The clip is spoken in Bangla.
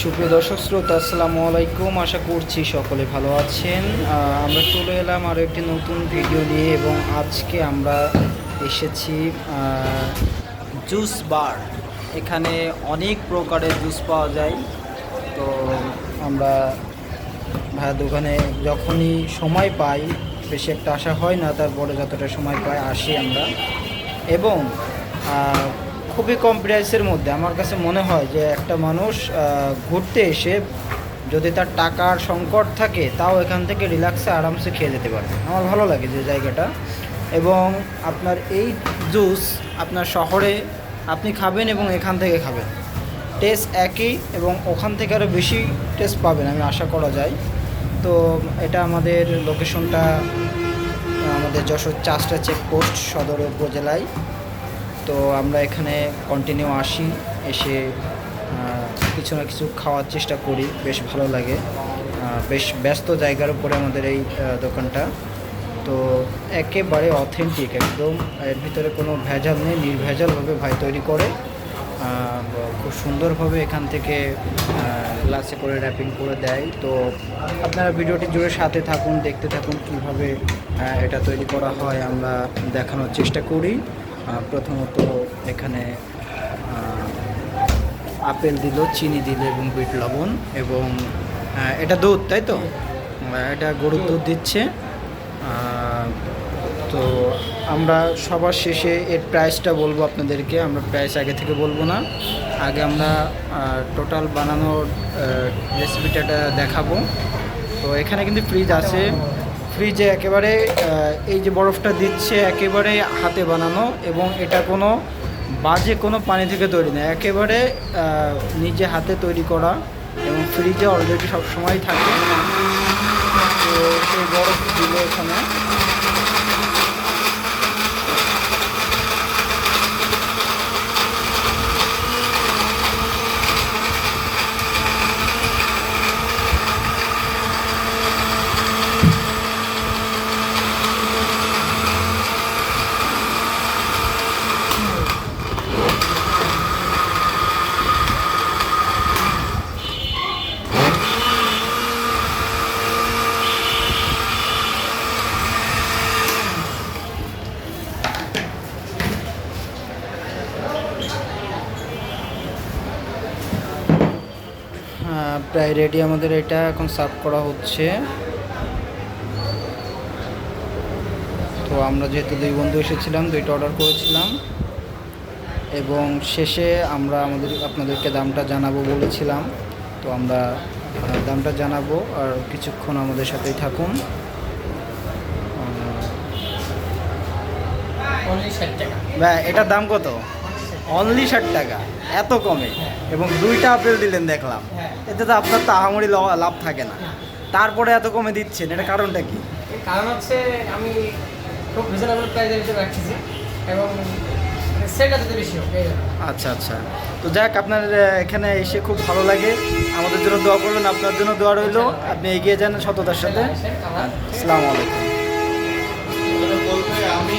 সুপ্রিয় দর্শক, শ্রোতা, আসসালামু আলাইকুম। আশা করছি সকলে ভালো আছেন। আমরা চলে এলাম আরও একটি নতুন ভিডিও নিয়ে এবং আজকে আমরা এসেছি জুস বার। এখানে অনেক প্রকারের জুস পাওয়া যায়। তো আমরা ভাইয়া দোকানে যখনই সময় পাই, বেশি একটা আসা হয় না, তারপরে যতটা সময় পাই আসি আমরা। এবং খুবই কম প্রাইসের মধ্যে। আমার কাছে মনে হয় যে একটা মানুষ ঘুরতে এসে যদি তার টাকার সংকট থাকে, তাও এখান থেকে রিল্যাক্সে আরামসে খেয়ে যেতে পারবে। আমার ভালো লাগে যে জায়গাটা। এবং আপনার এই জুস আপনার শহরে আপনি খাবেন এবং এখান থেকে খাবেন। টেস্ট একই এবং ওখান থেকে আরও বেশি টেস্ট পাবেন, আমি আশা করা যায়। তো এটা আমাদের লোকেশনটা আমাদের যশোর চাষটা চেকপোস্ট সদর উপজেলায়। তো আমরা এখানে কন্টিনিউ আসি, এসে কিছু না কিছু খাওয়ার চেষ্টা করি, বেশ ভালো লাগে। বেশ ব্যস্ত জায়গার উপরে আমাদের এই দোকানটা। তো একেবারে অথেন্টিক একদম, এর ভিতরে কোনো ভেজাল নেই, নির্ভেজালভাবে ভাই তৈরি করে। খুব সুন্দরভাবে এখান থেকে গ্লাসে করে র্যাপিং করে দেয়। তো আপনারা ভিডিওটি জুড়ে সাথে থাকুন, দেখতে থাকুন কীভাবে এটা তৈরি করা হয়, আমরা দেখানোর চেষ্টা করি। প্রথমত এখানে আপেল দিল, চিনি দিল এবং বিট লবণ এবং এটা দুধ, তাই তো? এটা গরুর দুধ দিচ্ছে। তো আমরা সবার শেষে এর প্রাইসটা বলব আপনাদেরকে, আমরা প্রাইস আগে থেকে বলব না। আগে আমরা টোটাল বানানোর রেসিপিটা দেখাবো। তো এখানে কিন্তু ফ্রিজ আছে। ফ্রিজে একেবারে এই যে বরফটা দিচ্ছে একেবারে হাতে বানানো এবং এটা কোনো বাজে কোনো পানি থেকে তৈরি না, একেবারে নিজে হাতে তৈরি করা এবং ফ্রিজে অলরেডি সবসময় থাকে। তো সেই বরফ দিল এখানে প্রায় রেডি আমাদের এটা এখন সার্ভ করা হচ্ছে। তো আমরা যেহেতু দুই বন্ধু এসেছিলাম দুইটা অর্ডার করেছিলাম। এবং শেষে আমরা আমাদের আপনাদেরকে দামটা জানাব বলেছিলাম। তো আমরা দামটা জানাব আর কিছুক্ষণ আমাদের সাথেই থাকুন। ভাই এটার দাম কত? অনলি ষাট টাকা এত কমে। এবং দুইটা আপেল দিলেন দেখলাম। এতে তো আপনার তো আহামরি লাভ থাকে না। তারপরে এত কমে দিচ্ছেন এটা কারণটা কি? কারণ হচ্ছে আমি খুব রিজনেবল প্রাইসের ভিতরে রাখতেছি। এবং সেটা যাতে বেশি হোক আচ্ছা আচ্ছা। তো যাক আপনার এখানে এসে খুব ভালো লাগে। আমাদের জন্য দোয়া করবেন আপনার জন্য দোয়া রইল। আপনি এগিয়ে যান সততার সাথে। আসসালামু আলাইকুম। আমি